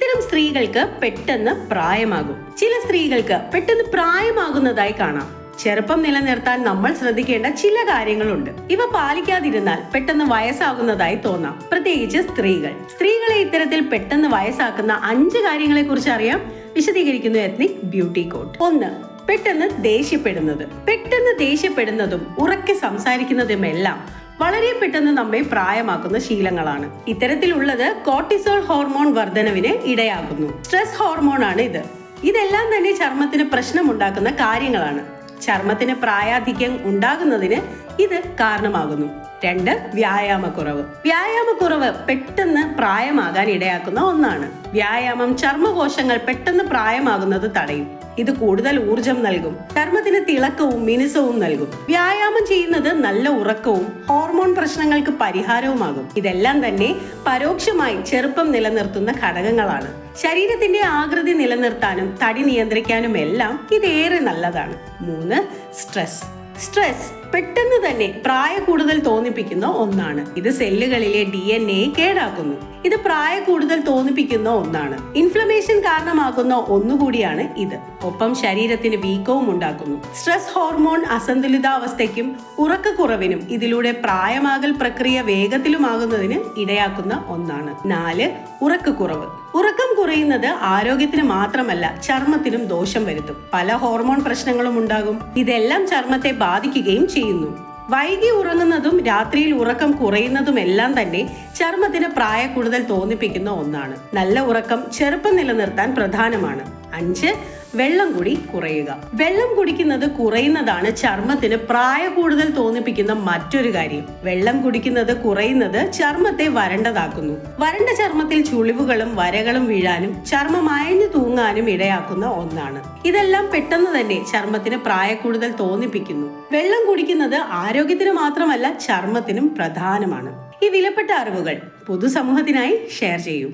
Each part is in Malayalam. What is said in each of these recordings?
ഇത്തരം സ്ത്രീകൾക്ക് പെട്ടെന്ന് പ്രായമാകും. ചില സ്ത്രീകൾക്ക് പെട്ടെന്ന് പ്രായമാകുന്നതായി കാണാം. ചെറുപ്പം നിലനിർത്താൻ നമ്മൾ ശ്രദ്ധിക്കേണ്ട ചില കാര്യങ്ങളുണ്ട്. ഇവ പാലിക്കാതിരുന്നാൽ പെട്ടെന്ന് വയസ്സാകുന്നതായി തോന്നാം. പ്രത്യേകിച്ച് സ്ത്രീകൾ. സ്ത്രീകളെ ഇത്തരത്തിൽ പെട്ടെന്ന് വയസ്സാക്കുന്ന അഞ്ച് കാര്യങ്ങളെ കുറിച്ച് അറിയാം. വിശദീകരിക്കുന്നു എത്നിക് ബ്യൂട്ടി കോഡ് ഒന്ന് പെട്ടെന്ന് ദേഷ്യപ്പെടുന്നത്. പെട്ടെന്ന് ദേഷ്യപ്പെടുന്നതും ഉറക്കെ സംസാരിക്കുന്നതുമെല്ലാം വളരെ പെട്ടെന്ന് നമ്മെ പ്രായമാക്കുന്ന ശീലങ്ങളാണ്. ഇത്തരത്തിലുള്ളത് കോർട്ടിസോൾ ഹോർമോൺ വർധനവിന് ഇടയാക്കുന്നു. സ്ട്രെസ് ഹോർമോൺ ആണ് ഇത്. ഇതെല്ലാം തന്നെ ചർമ്മത്തിന് പ്രശ്നമുണ്ടാക്കുന്ന കാര്യങ്ങളാണ്. ചർമ്മത്തിന് പ്രായാധിക്യം ഉണ്ടാകുന്നതിന് ഇത് കാരണമാകുന്നു. രണ്ട് വ്യായാമക്കുറവ്. വ്യായാമക്കുറവ് പെട്ടെന്ന് പ്രായമാകാൻ ഇടയാക്കുന്ന ഒന്നാണ്. വ്യായാമം ചർമ്മകോശങ്ങൾ പെട്ടെന്ന് പ്രായമാകുന്നത് തടയും. ഇത് കൂടുതൽ ഊർജം നൽകും. ചർമ്മത്തിന് തിളക്കവും മിനുസവും നൽകും. വ്യായാമം ചെയ്യുന്നത് നല്ല ഉറക്കവും ഹോർമോൺ പ്രശ്നങ്ങൾക്ക് പരിഹാരവുമാകും. ഇതെല്ലാം തന്നെ പരോക്ഷമായി ചെറുപ്പം നിലനിർത്തുന്ന ഘടകങ്ങളാണ്. ശരീരത്തിന്റെ ആകൃതി നിലനിർത്താനും തടി നിയന്ത്രിക്കാനും എല്ലാം ഇതേറെ നല്ലതാണ്. മൂന്ന് സ്ട്രെസ്. സ്ട്രെസ് പെട്ടെന്ന് തന്നെ പ്രായ കൂടുതൽ തോന്നിപ്പിക്കുന്ന ഒന്നാണ്. ഇത് സെല്ലുകളിലെ ഡി എൻ എ കേടാക്കുന്നു. ഇത് പ്രായ കൂടുതൽ തോന്നിപ്പിക്കുന്ന ഒന്നാണ്. ഇൻഫ്ലമേഷൻ കാരണമാകുന്ന ഒന്നുകൂടിയാണ് ഇത്. ഒപ്പം ശരീരത്തിന് വീക്കവും ഉണ്ടാക്കുന്നു. സ്ട്രെസ് ഹോർമോൺ അസന്തുലിതാവസ്ഥയ്ക്കും ഉറക്കക്കുറവിനും ഇതിലൂടെ പ്രായമാകൽ പ്രക്രിയ വേഗത്തിലുമാകുന്നതിന് ഇടയാക്കുന്ന ഒന്നാണ്. നാല് ഉറക്കക്കുറവ്. ഉറക്കം കുറയുന്നത് ആരോഗ്യത്തിന് മാത്രമല്ല ചർമ്മത്തിനും ദോഷം വരുത്തും. പല ഹോർമോൺ പ്രശ്നങ്ങളും ഉണ്ടാകും. ഇതെല്ലാം ചർമ്മത്തെ ബാധിക്കുകയും ചെയ്യുന്നു. വൈകി ഉറങ്ങുന്നതും രാത്രിയിൽ ഉറക്കം കുറയുന്നതും എല്ലാം തന്നെ ചർമ്മത്തിന് പ്രായ കൂടുതൽ തോന്നിപ്പിക്കുന്ന ഒന്നാണ്. നല്ല ഉറക്കം ചെറുപ്പം നിലനിർത്താൻ പ്രധാനമാണ്. അഞ്ച് വെള്ളം കൂടി കുറയുക. വെള്ളം കുടിക്കുന്നത് കുറയുന്നതാണ് ചർമ്മത്തിന് പ്രായ കൂടുതൽ തോന്നിപ്പിക്കുന്ന മറ്റൊരു കാര്യം. വെള്ളം കുടിക്കുന്നത് കുറയുന്നത് ചർമ്മത്തെ വരണ്ടതാക്കുന്നു. വരണ്ട ചർമ്മത്തിൽ ചുളിവുകളും വരകളും വീഴാനും ചർമ്മം അയഞ്ഞു തൂങ്ങാനും ഇടയാക്കുന്ന ഒന്നാണ്. ഇതെല്ലാം പെട്ടെന്ന് തന്നെ ചർമ്മത്തിന് പ്രായ കൂടുതൽ തോന്നിപ്പിക്കുന്നു. വെള്ളം കുടിക്കുന്നത് ആരോഗ്യത്തിന് മാത്രമല്ല ചർമ്മത്തിനും പ്രധാനമാണ്. ഈ വിലപ്പെട്ട അറിവുകൾ പൊതുസമൂഹത്തിനായി ഷെയർ ചെയ്യൂ.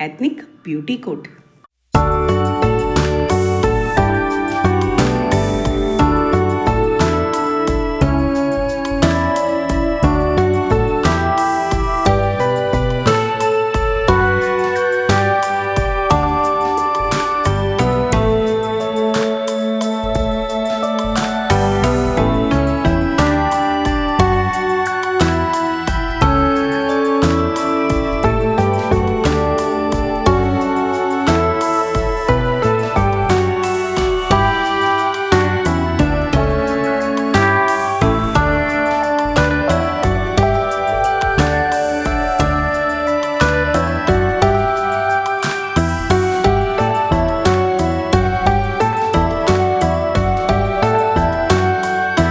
Ethnic beauty coat.